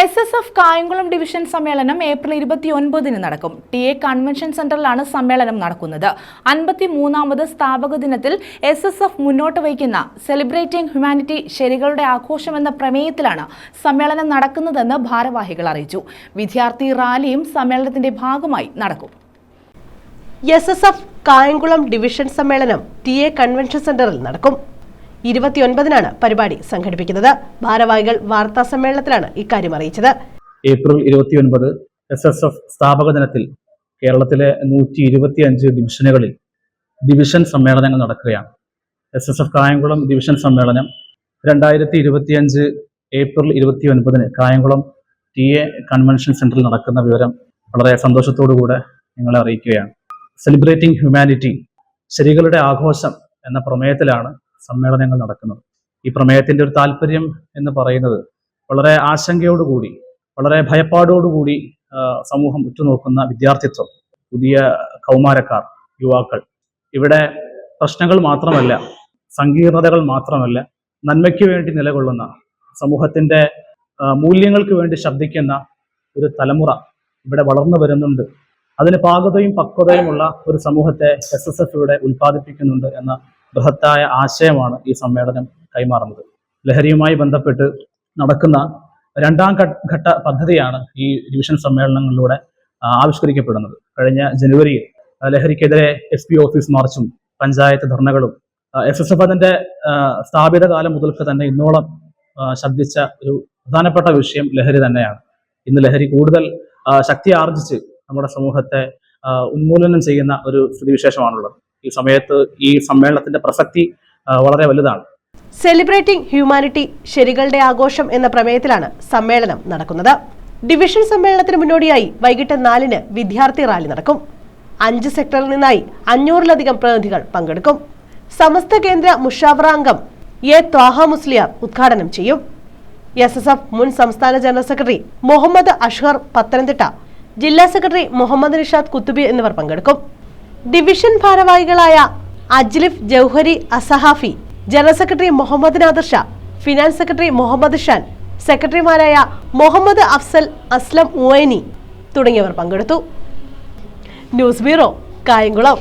S S F Kayamkulam division സമ്മേളനം April ഇരുപത്തി ഒൻപതിന് നടക്കും. ടി എ കൺവെൻഷൻ സെന്ററിലാണ് സമ്മേളനം നടക്കുന്നത്. അൻപത്തി മൂന്നാമത് സ്ഥാപക ദിനത്തിൽ എസ് എസ് എഫ് മുന്നോട്ട് വയ്ക്കുന്ന സെലിബ്രേറ്റിംഗ് ഹ്യൂമാനിറ്റി ശരികളുടെ ആഘോഷം എന്ന പ്രമേയത്തിലാണ് സമ്മേളനം നടക്കുന്നതെന്ന് ഭാരവാഹികൾ അറിയിച്ചു. വിദ്യാർത്ഥി റാലിയും സമ്മേളനത്തിന്റെ ഭാഗമായി നടക്കും. S S F Kayamkulam division സമ്മേളനം ടി എ കൺവെൻഷൻ സെന്ററിൽ നടക്കും. ഇരുപത്തിയൊൻപതിനാണ് പരിപാടി സംഘടിപ്പിക്കുന്നത്. ഭാരവാഹികൾ വാർത്താ സമ്മേളനത്തിലാണ് ഇക്കാര്യം അറിയിച്ചത്. ഏപ്രിൽ ഇരുപത്തിയൊൻപത് എസ് എസ് എഫ് സ്ഥാപക ദിനത്തിൽ കേരളത്തിലെ നൂറ്റി ഇരുപത്തി അഞ്ച് ഡിവിഷനുകളിൽ ഡിവിഷൻ സമ്മേളനങ്ങൾ നടക്കുകയാണ്. S S F Kayamkulam division സമ്മേളനം രണ്ടായിരത്തി ഇരുപത്തിയഞ്ച് ഏപ്രിൽ ഇരുപത്തി ഒൻപതിന് കായംകുളം ടി എ കൺവെൻഷൻ സെന്ററിൽ നടക്കുന്ന വിവരം വളരെ സന്തോഷത്തോടു കൂടെ നിങ്ങളെ അറിയിക്കുകയാണ്. സെലിബ്രേറ്റിംഗ് ഹ്യൂമാനിറ്റി ശരികളുടെ ആഘോഷം എന്ന പ്രമേയത്തിലാണ് സമ്മേളനങ്ങൾ നടക്കുന്നത്. ഈ പ്രമേയത്തിന്റെ ഒരു താല്പര്യം എന്ന് പറയുന്നത് വളരെ ആശങ്കയോടുകൂടി വളരെ ഭയപ്പാടോടുകൂടി സമൂഹം ഉറ്റുനോക്കുന്ന വിദ്യാർത്ഥിത്വം പുതിയ കൗമാരക്കാർ യുവാക്കൾ. ഇവിടെ പ്രശ്നങ്ങൾ മാത്രമല്ല സങ്കീർണതകൾ മാത്രമല്ല നന്മയ്ക്ക് വേണ്ടി നിലകൊള്ളുന്ന സമൂഹത്തിന്റെ മൂല്യങ്ങൾക്ക് വേണ്ടി ശബ്ദിക്കുന്ന ഒരു തലമുറ ഇവിടെ വളർന്നു വരുന്നുണ്ട്. അതിന് പാകതയും പക്വതയുമുള്ള ഒരു സമൂഹത്തെ എസ് എസ് എഫ് ഇവിടെ ഉൽപ്പാദിപ്പിക്കുന്നുണ്ട് എന്ന ബൃഹത്തായ ആശയമാണ് ഈ സമ്മേളനം കൈമാറുന്നത്. ലഹരിയുമായി ബന്ധപ്പെട്ട് നടക്കുന്ന രണ്ടാം ഘട്ട പദ്ധതിയാണ് ഈ ഡിവിഷൻ സമ്മേളനങ്ങളിലൂടെ ആവിഷ്കരിക്കപ്പെടുന്നത്. കഴിഞ്ഞ ജനുവരിയിൽ ലഹരിക്കെതിരെ എസ് പി ഓഫീസ് മാർച്ചും പഞ്ചായത്ത് ധർണകളും എസ് എസ് എഫ് അതിന്റെ സ്ഥാപിത കാലം മുതൽക്ക് തന്നെ ഇന്നോളം ശബ്ദിച്ച ഒരു പ്രധാനപ്പെട്ട വിഷയം ലഹരി തന്നെയാണ്. ഇന്ന് ലഹരി കൂടുതൽ ശക്തി ആർജിച്ച് നമ്മുടെ സമൂഹത്തെ ഉന്മൂലനം ചെയ്യുന്ന ഒരു സ്ഥിതിവിശേഷമാണുള്ളത്. ഈ സമയത്ത് ഈ സമ്മേളനത്തിന്റെ പ്രസക്തി വളരെ വലുതാണ്. സെലിബ്രേറ്റിംഗ് ഹ്യൂമാനിറ്റി ശരികളുടെ ആഘോഷം എന്ന പ്രമേയത്തിലാണ് സമ്മേളനം നടക്കുന്നത്. ഡിവിഷൻ സമ്മേളനത്തിന് മുന്നോടിയായി വൈകിട്ട് നാലിന് വിദ്യാർത്ഥി റാലി നടക്കും. അഞ്ച് സെക്ടറിൽ നിന്നായി അഞ്ഞൂറിലധികം പ്രതിനിധികൾ പങ്കെടുക്കും. സമസ്ത കേന്ദ്ര മുഷാവറ അംഗം എ ത്വാഹ മുസ്ലിയാർ ഉദ്ഘാടനം ചെയ്യും. എസ് എസ് എഫ് മുൻ സംസ്ഥാന ജനറൽ സെക്രട്ടറി മുഹമ്മദ് അഷ്ഹർ പത്തനംതിട്ട ജില്ലാ സെക്രട്ടറി മുഹമ്മദ് നിഷാദ് കുത്തുബി എന്നിവർ പങ്കെടുക്കും. ഡിവിഷൻ ഭാരവാഹികളായ Ajlif Jauhari Asahafi general secretary Muhammad Nadir Shah finance secretary Muhammad Shan സെക്രട്ടറിമാരായ മുഹമ്മദ് അഫ്സൽ അസ്ലം ഉവൈനി തുടങ്ങിയവർ പങ്കെടുത്തു. News bureau Kayamkulam.